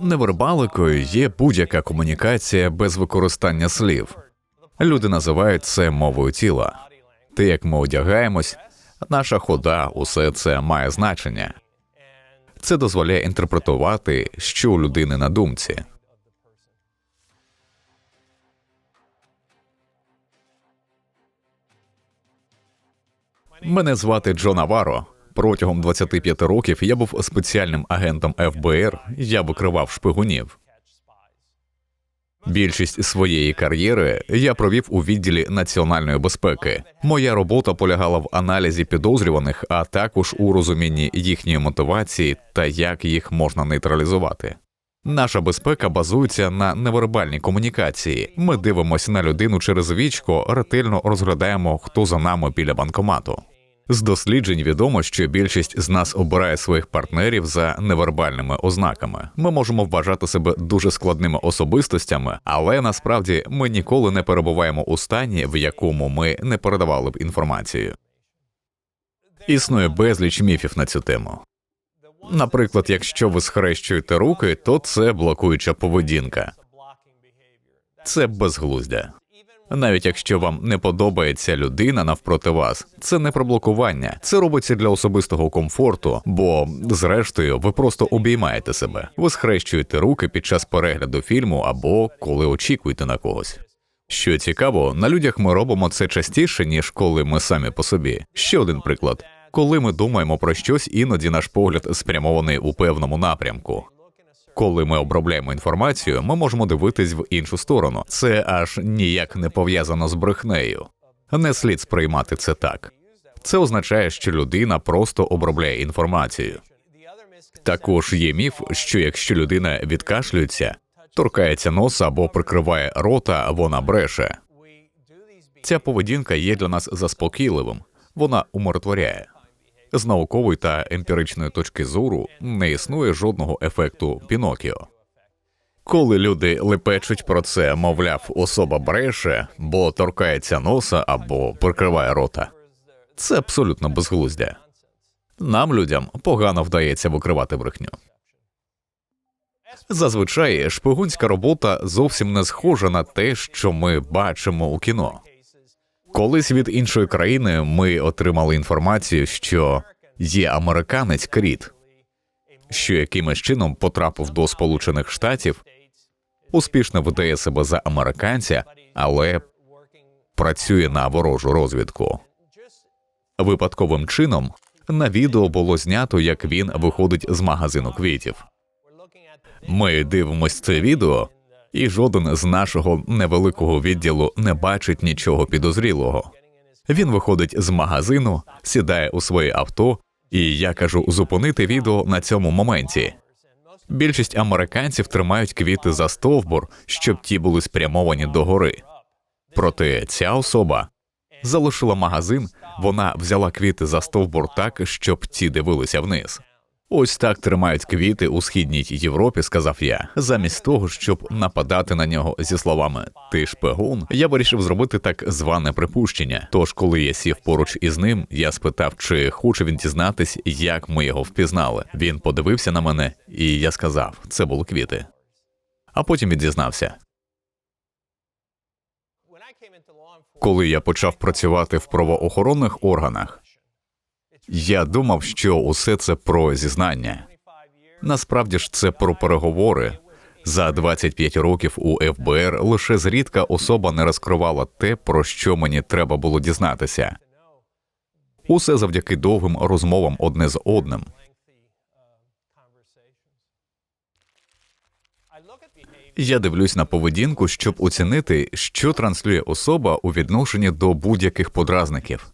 Невербаликою є будь-яка комунікація без використання слів. Люди називають це мовою тіла. Те, як ми одягаємось, наша хода, усе це має значення. Це дозволяє інтерпретувати, що у людини на думці. Мене звати Джо Наваро. Протягом 25 років я був спеціальним агентом ФБР. Я викривав шпигунів. Більшість своєї кар'єри я провів у відділі національної безпеки. Моя робота полягала в аналізі підозрюваних, а також у розумінні їхньої мотивації та як їх можна нейтралізувати. Наша безпека базується на невербальній комунікації. Ми дивимося на людину через вічко, ретельно розглядаємо, хто за нами біля банкомату. З досліджень відомо, що більшість з нас обирає своїх партнерів за невербальними ознаками. Ми можемо вважати себе дуже складними особистостями, але насправді ми ніколи не перебуваємо у стані, в якому ми не передавали б інформацію. Існує безліч міфів на цю тему. Наприклад, якщо ви схрещуєте руки, то це блокуюча поведінка. Це безглуздя. Навіть якщо вам не подобається людина навпроти вас, це не про блокування, це робиться для особистого комфорту, бо, зрештою, ви просто обіймаєте себе. Ви схрещуєте руки під час перегляду фільму або коли очікуєте на когось. Що цікаво, на людях ми робимо це частіше, ніж коли ми самі по собі. Ще один приклад. Коли ми думаємо про щось, іноді наш погляд спрямований у певному напрямку. Коли ми обробляємо інформацію, ми можемо дивитись в іншу сторону. Це аж ніяк не пов'язано з брехнею. Не слід сприймати це так. Це означає, що людина просто обробляє інформацію. Також є міф, що якщо людина відкашлюється, торкається носа або прикриває рота, вона бреше. Ця поведінка є для нас заспокійливим, вона умиротворяє. З наукової та емпіричної точки зору не існує жодного ефекту Пінокіо. Коли люди лепечуть про це, мовляв, особа бреше, бо торкається носа або прикриває рота, це абсолютно безглуздя. Нам, людям, погано вдається викривати брехню. Зазвичай шпигунська робота зовсім не схожа на те, що ми бачимо у кіно. Колись від іншої країни ми отримали інформацію, що є американець Кріт, що якимось чином потрапив до Сполучених Штатів, успішно видає себе за американця, але працює на ворожу розвідку. Випадковим чином на відео було знято, як він виходить з магазину квітів. Ми дивимось це відео і жоден з нашого невеликого відділу не бачить нічого підозрілого. Він виходить з магазину, сідає у своє авто, і я кажу зупинити відео на цьому моменті. Більшість американців тримають квіти за стовбур, щоб ті були спрямовані догори. Проте ця особа залишила магазин, вона взяла квіти за стовбур так, щоб ті дивилися вниз. Ось так тримають квіти у східній Європі, сказав я, замість того, щоб нападати на нього зі словами Ти шпигун, я вирішив зробити так зване припущення. Тож, коли я сів поруч із ним, я спитав, чи хоче він дізнатись, як ми його впізнали. Він подивився на мене, і я сказав, це були квіти. А потім він дізнався. Коли я почав працювати в правоохоронних органах, я думав, що усе це про зізнання. Насправді ж це про переговори. За 25 років у ФБР лише зрідка особа не розкривала те, про що мені треба було дізнатися. Усе завдяки довгим розмовам одне з одним. Я дивлюсь на поведінку, щоб оцінити, що транслює особа у відношенні до будь-яких подразників.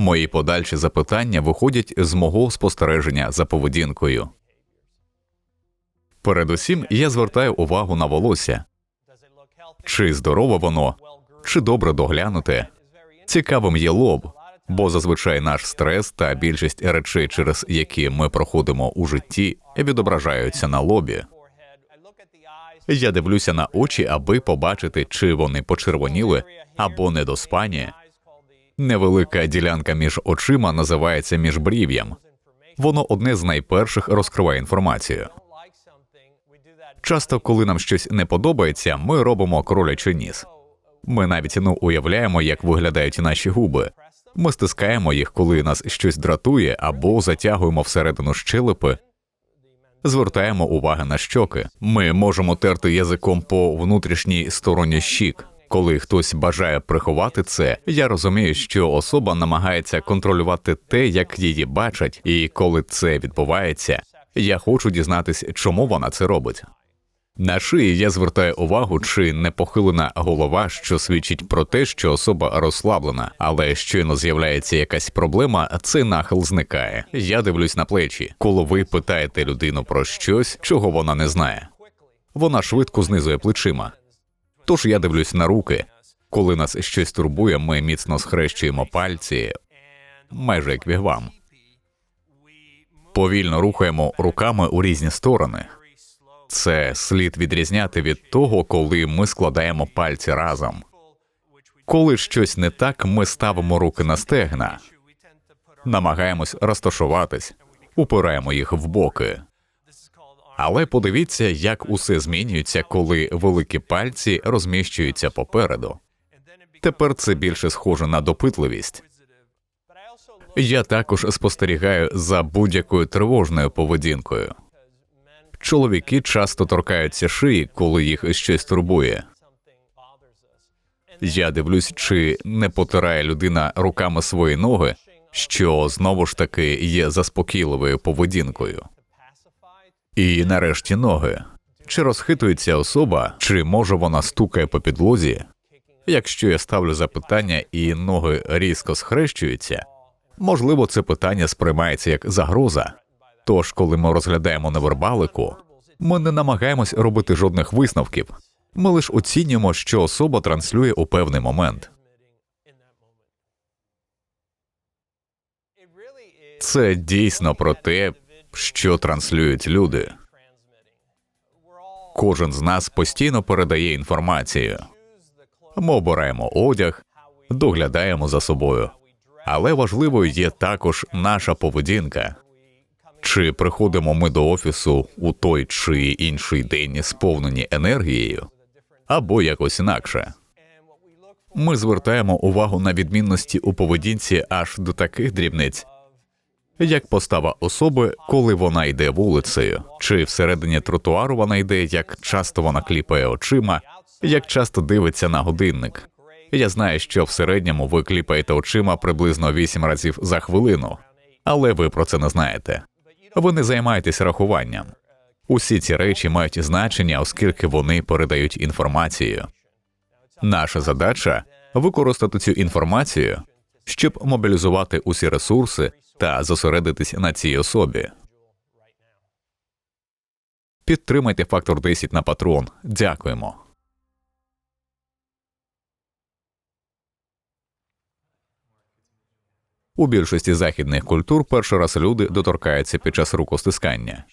Мої подальші запитання виходять з мого спостереження за поведінкою. Передусім, я звертаю увагу на волосся чи здорове воно, чи добре доглянуте. Цікавим є лоб, бо зазвичай наш стрес та більшість речей, через які ми проходимо у житті, відображаються на лобі. Я дивлюся на очі, аби побачити, чи вони почервоніли або недоспані. Невелика ділянка між очима називається міжбрів'ям. Воно одне з найперших розкриває інформацію. Часто, коли нам щось не подобається, ми робимо кролячий ніс. Ми навіть не уявляємо, як виглядають наші губи. Ми стискаємо їх, коли нас щось дратує, або затягуємо всередину щелепи, звертаємо увагу на щоки. Ми можемо терти язиком по внутрішній стороні щік. Коли хтось бажає приховати це, я розумію, що особа намагається контролювати те, як її бачать, і коли це відбувається, я хочу дізнатись, чому вона це робить. На шиї я звертаю увагу, чи не похилена голова, що свідчить про те, що особа розслаблена, але щойно з'являється якась проблема, цей нахил зникає. Я дивлюсь на плечі. Коли ви питаєте людину про щось, чого вона не знає, вона швидко знизує плечима. Тож я дивлюсь на руки. Коли нас щось турбує, ми міцно схрещуємо пальці, майже як вігвам. Повільно рухаємо руками у різні сторони. Це слід відрізняти від того, коли ми складаємо пальці разом. Коли щось не так, ми ставимо руки на стегна, намагаємось розташуватись, упираємо їх в боки. Але подивіться, як усе змінюється, коли великі пальці розміщуються попереду. Тепер це більше схоже на допитливість. Я також спостерігаю за будь-якою тривожною поведінкою. Чоловіки часто торкаються шиї, коли їх щось турбує. Я дивлюсь, чи не потирає людина руками свої ноги, що знову ж таки є заспокійливою поведінкою. І нарешті ноги. Чи розхитується особа, чи може вона стукає по підлозі? Якщо я ставлю запитання і ноги різко схрещуються, можливо, це питання сприймається як загроза. Тож, коли ми розглядаємо невербалику, ми не намагаємось робити жодних висновків. Ми лише оцінюємо, що особа транслює у певний момент. Це дійсно про те, що транслюють люди. Кожен з нас постійно передає інформацію. Ми обираємо одяг, доглядаємо за собою. Але важливою є також наша поведінка. Чи приходимо ми до офісу у той чи інший день сповнені енергією, або якось інакше. Ми звертаємо увагу на відмінності у поведінці аж до таких дрібниць, як постава особи, коли вона йде вулицею, чи всередині тротуару вона йде, як часто вона кліпає очима, як часто дивиться на годинник. Я знаю, що в середньому ви кліпаєте очима приблизно 8 разів за хвилину, але ви про це не знаєте. Ви не займаєтесь рахуванням. Усі ці речі мають значення, оскільки вони передають інформацію. Наша задача використати цю інформацію, щоб мобілізувати усі ресурси та зосередитись на цій особі. Підтримайте фактор 10 на патрон. Дякуємо. У більшості західних культур перший раз люди доторкаються під час рукостискання.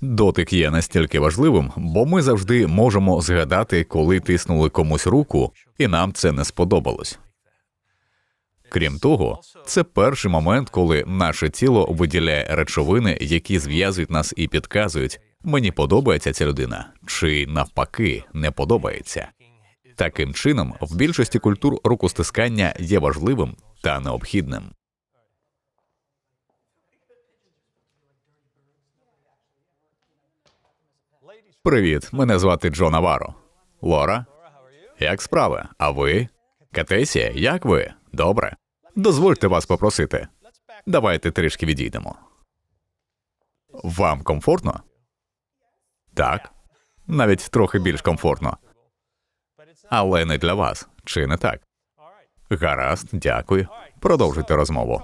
Дотик є настільки важливим, бо ми завжди можемо згадати, коли тиснули комусь руку, і нам це не сподобалось. Крім того, це перший момент, коли наше тіло виділяє речовини, які зв'язують нас і підказують, мені подобається ця людина, чи навпаки не подобається. Таким чином, в більшості культур рукостискання є важливим та необхідним. Привіт, мене звати Джо Наваро. Лора, як справи? А ви? Катесія, як ви? Добре. Дозвольте вас попросити. Давайте трішки відійдемо. Вам комфортно? Так. Навіть трохи більш комфортно. Але не для вас, чи не так? Гаразд, дякую. Продовжуйте розмову.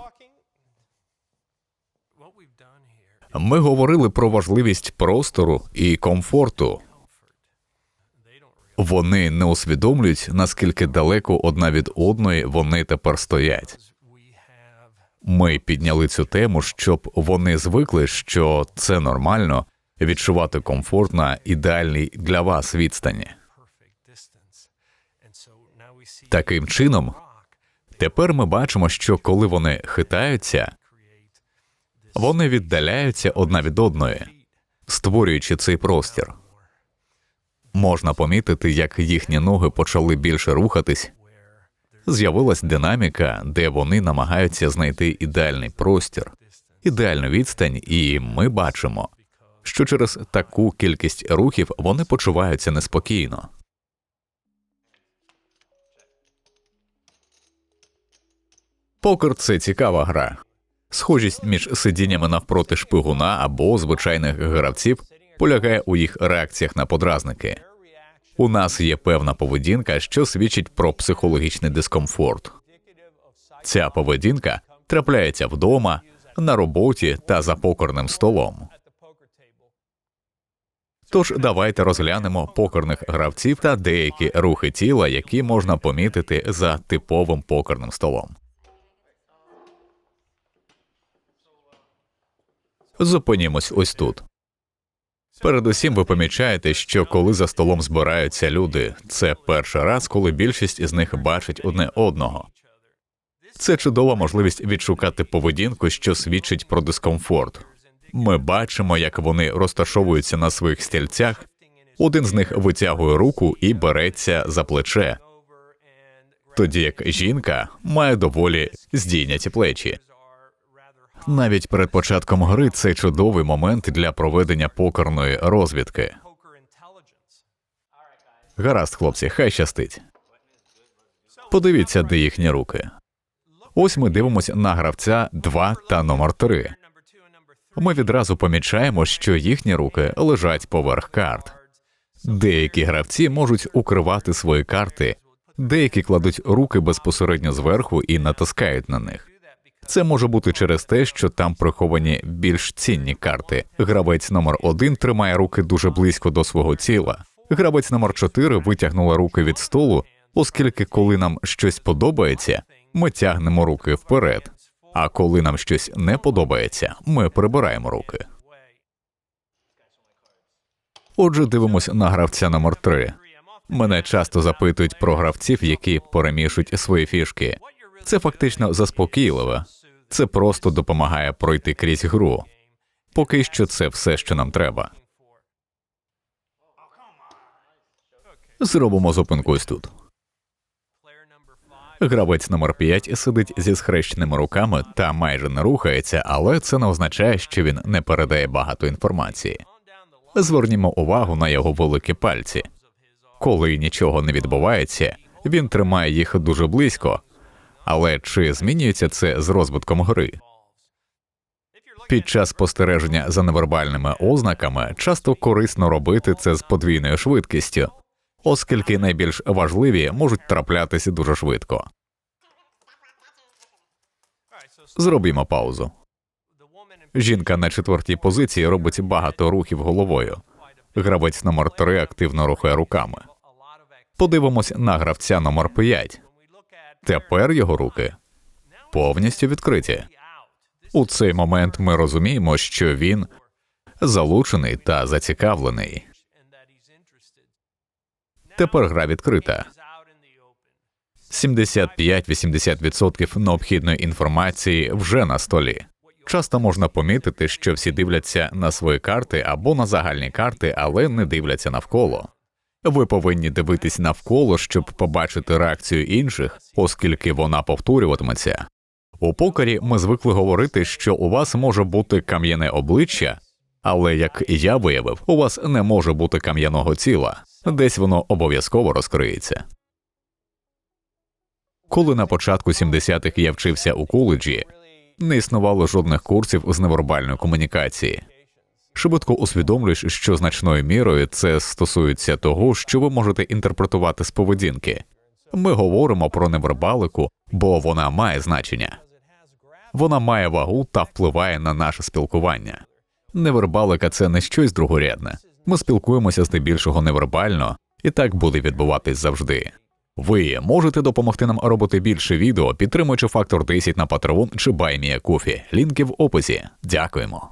Ми говорили про важливість простору і комфорту. Вони не усвідомлюють, наскільки далеко одна від одної вони тепер стоять. Ми підняли цю тему, щоб вони звикли, що це нормально відчувати комфорт на ідеальній для вас відстані. Таким чином, тепер ми бачимо, що коли вони хитаються, вони віддаляються одна від одної, створюючи цей простір. Можна помітити, як їхні ноги почали більше рухатись. З'явилась динаміка, де вони намагаються знайти ідеальний простір, ідеальну відстань, і ми бачимо, що через таку кількість рухів вони почуваються неспокійно. Покер це цікава гра. Схожість між сидіннями навпроти шпигуна або звичайних гравців полягає у їх реакціях на подразники. У нас є певна поведінка, що свідчить про психологічний дискомфорт. Ця поведінка трапляється вдома, на роботі та за покерним столом. Тож давайте розглянемо покерних гравців та деякі рухи тіла, які можна помітити за типовим покерним столом. Зупинімось ось тут. Передусім, ви помічаєте, що коли за столом збираються люди, це перший раз, коли більшість з них бачить одне одного. Це чудова можливість відшукати поведінку, що свідчить про дискомфорт. Ми бачимо, як вони розташовуються на своїх стільцях. Один з них витягує руку і береться за плече, тоді як жінка має доволі здійняті плечі. Навіть перед початком гри це чудовий момент для проведення покерної розвідки. Гаразд, хлопці, хай щастить. Подивіться, де їхні руки. Ось ми дивимося на гравця 2 та номер 3. Ми відразу помічаємо, що їхні руки лежать поверх карт. Деякі гравці можуть укривати свої карти, деякі кладуть руки безпосередньо зверху і натискають на них. Це може бути через те, що там приховані більш цінні карти. Гравець номер 1 тримає руки дуже близько до свого тіла. Гравець номер 4 витягнула руки від столу, оскільки, коли нам щось подобається, ми тягнемо руки вперед. А коли нам щось не подобається, ми прибираємо руки. Отже, дивимося на гравця номер 3 Мене часто запитують про гравців, які перемішують свої фішки. Це фактично заспокійливе, це просто допомагає пройти крізь гру. Поки що це все, що нам треба. Зробимо зупинку ось тут. Гравець номер 5 сидить зі схрещеними руками та майже не рухається, але це не означає, що він не передає багато інформації. Звернімо увагу на його великі пальці. Коли нічого не відбувається, він тримає їх дуже близько, але чи змінюється це з розвитком гри? Під час спостереження за невербальними ознаками часто корисно робити це з подвійною швидкістю, оскільки найбільш важливі можуть траплятися дуже швидко. Зробімо паузу. Жінка на четвертій позиції робить багато рухів головою. Гравець номер 3 активно рухає руками. Подивимось на гравця номер 5. Тепер його руки повністю відкриті. У цей момент ми розуміємо, що він залучений та зацікавлений. Тепер гра відкрита. 75-80% необхідної інформації вже на столі. Часто можна помітити, що всі дивляться на свої карти або на загальні карти, але не дивляться навколо. Ви повинні дивитись навколо, щоб побачити реакцію інших, оскільки вона повторюватиметься. У покері ми звикли говорити, що у вас може бути кам'яне обличчя, але як я виявив, у вас не може бути кам'яного тіла, десь воно обов'язково розкриється. Коли на початку 70-х я вчився у коледжі, не існувало жодних курсів з невербальної комунікації. Швидко усвідомлюєш, що значною мірою це стосується того, що ви можете інтерпретувати з поведінки. Ми говоримо про невербалику, бо вона має значення. Вона має вагу та впливає на наше спілкування. Невербалика це не щось другорядне. Ми спілкуємося здебільшого невербально, і так буде відбуватись завжди. Ви можете допомогти нам робити більше відео, підтримуючи фактор 10 на Patreon чи BuyMeACoffee. Лінки в описі. Дякуємо.